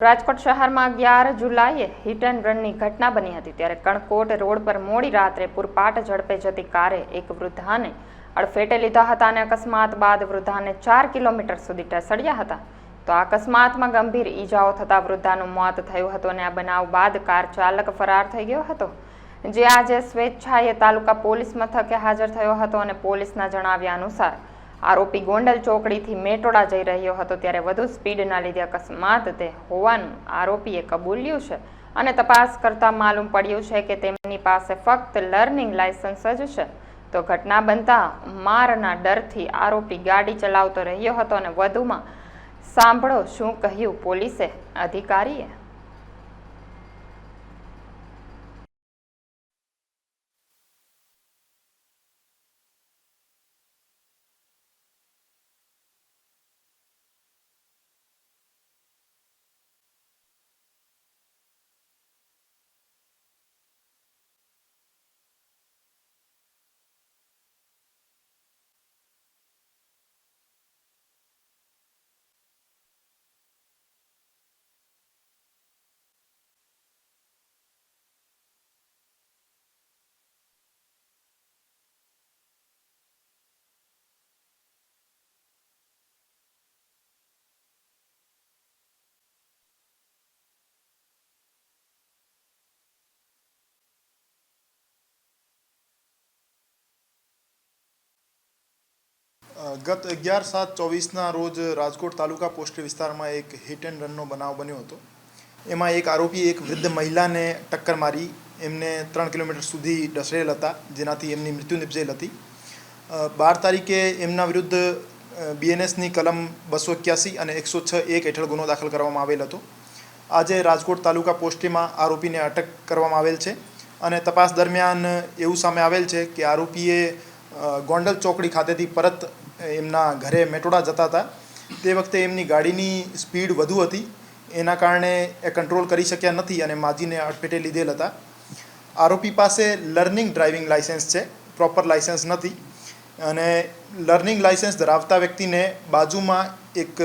રાજકોટ શહેરમાં અગિયાર જુલાઈએ હિટ એન્ડ રનની ઘટના બની હતી ત્યારે કણકોટ રોડ પર મોડી રાત્રે પૂરપાટ ઝડપે જતી કારે એક વૃદ્ધાને અડફેટે લીધા હતા અને અકસ્માત બાદ વૃદ્ધાને ચાર કિલોમીટર સુધી ઢસડ્યા હતા. તો આ અકસ્માતમાં ગંભીર ઈજાઓ થતાં વૃદ્ધાનું મોત થયું હતું અને આ બનાવ બાદ કાર ચાલક ફરાર થઈ ગયો હતો. જે આજે સ્વેચ્છાએ તાલુકા પોલીસ મથકે હાજર થયો હતો અને પોલીસના જણાવ્યા અનુસાર આરોપી ગોંડલ ચોકડીથી મેટોડા જઈ રહ્યો હતો ત્યારે વધુ સ્પીડના લીધે અકસ્માત તે હોવાનું આરોપીએ કબૂલ્યું છે અને તપાસ કરતા માલુમ પડ્યું છે કે તેમની પાસે ફક્ત લર્નિંગ લાયસન્સ જ છે. તો ઘટના બનતા મારના ડરથી આરોપી ગાડી ચલાવતો રહ્યો હતો અને વધુમાં સાંભળો શું કહ્યું પોલીસે અધિકારીએ. ગત અગિયાર સાત ચોવીસના રોજ રાજકોટ તાલુકા પોસ્ટ વિસ્તારમાં એક હિટ એન્ડ રનનો બનાવ બન્યો હતો. એમાં એક આરોપી, એક વૃદ્ધ મહિલાને ટક્કર મારી એમને ત્રણ કિલોમીટર સુધી ડસરેલ હતા, જેનાથી એમની મૃત્યુ નિપજેલ હતી. બાર તારીખે એમના વિરુદ્ધ બીએનએસની કલમ બસો એક્યાસી અને એકસો છ એક હેઠળ ગુનો દાખલ કરવામાં આવેલ હતો. આજે રાજકોટ તાલુકા પોસ્ટીમાં આરોપીને અટક કરવામાં આવેલ છે અને તપાસ દરમિયાન એવું સામે આવેલ છે કે આરોપીએ ગોંડલ ચોકડી ખાતેથી પરત એમના ઘરે મેટોડા જતા હતા. તે વખતે એમની ગાડીની સ્પીડ વધુ હતી. એના કારણે એ કંટ્રોલ કરી શક્યા નથી અને માજીને અડફેટે લીધેલ હતા. આરોપી પાસે લર્નિંગ ડ્રાઇવિંગ લાઇસન્સ છે. પ્રોપર લાઇસન્સ નથી. અને લર્નિંગ લાઇસન્સ ધરાવતા વ્યક્તિને બાજુમાં એક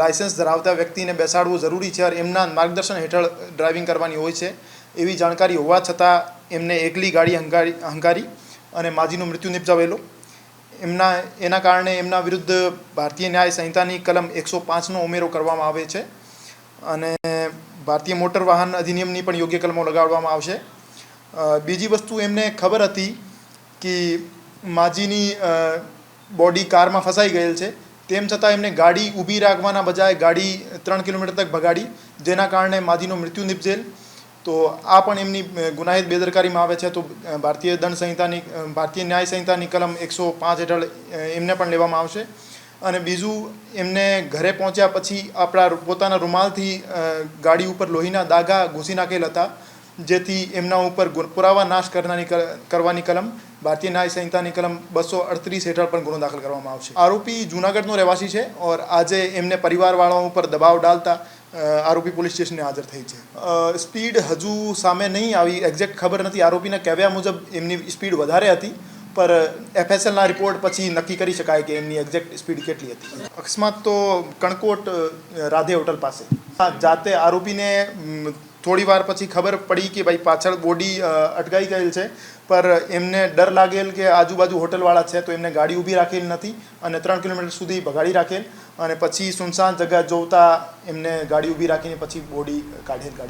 લાઇસન્સ ધરાવતા વ્યક્તિને બેસાડવું જરૂરી છે અને એમના માર્ગદર્શન હેઠળ ડ્રાઇવિંગ કરવાની હોય છે. એવી જાણકારી હોવા છતાં એમને એકલી ગાડી હંકારી હંકારી અને માજીનું મૃત્યુ નિપજાવેલો. એમના, એના કારણે એમના વિરુદ્ધ ભારતીય ન્યાય સંહિતાની કલમ એકસો પાંચનો ઉમેરો કરવામાં આવે છે. અને ભારતીય મોટર વાહન અધિનિયમની પણ યોગ્ય કલમો લગાડવામાં આવશે. બીજી વસ્તુ એમને ખબર હતી કે માજીની બોડી કારમાં ફસાઈ ગયેલ છે. તેમ છતાં એમને ગાડી ઊભી રાખવાના બજાય ગાડી ત્રણ કિલોમીટર તક ભગાડી, જેના કારણે માજીનું મૃત્યુ નિપજેલ. તો આ પણ એમની ગુનાહિત બેદરકારીમાં આવે છે. તો ભારતીય દંડ સંહિતાની ભારતીય ન્યાય સંહિતાની કલમ એકસો પાંચ હેઠળ એમને પણ લેવામાં આવશે. અને બીજું, એમને ઘરે પહોંચ્યા પછી આપણા પોતાના રૂમાલથી ગાડી ઉપર લોહીના દાગા ઘૂસી નાખેલ હતા, જેથી એમના ઉપર પુરાવા નાશ કરનારની કરવાની કલમ ભારતીય ન્યાય સંહિતાની કલમ બસો અડત્રીસ હેઠળ પણ ગુનો દાખલ કરવામાં આવશે. આરોપી જૂનાગઢનો રહેવાસી છે, ઓર આજે એમને પરિવારવાળાઓ ઉપર દબાવ ડાલતા આરોપી પોલીસ સ્ટેશને હાજર થઈ છે. સ્પીડ હજુ સામે નહીં આવી. એક્ઝેક્ટ ખબર નથી. આરોપીને કહેવ્યા મુજબ એમની સ્પીડ વધારે હતી, પર એફએસએલના રિપોર્ટ પછી નક્કી કરી શકાય કે એમની એક્ઝેક્ટ સ્પીડ કેટલી હતી. અકસ્માત તો કણકોટ રાધે હોટલ પાસે. જાતે આરોપીને થોડી વાર પછી ખબર પડી કે ભાઈ પાછળ બોડી અટકાઈ ગયેલ છે. પર એમને ડર લાગેલ કે આજુબાજુ હોટલવાળા છે તો એમને ગાડી ઊભી રાખેલ નથી અને ત્રણ કિલોમીટર સુધી ભગાડી રાખેલ. અને પછી સુનસાન જગ્યા જોતા એમને ગાડી ઊભી રાખીને પછી બોડી કાઢેલ ગાડી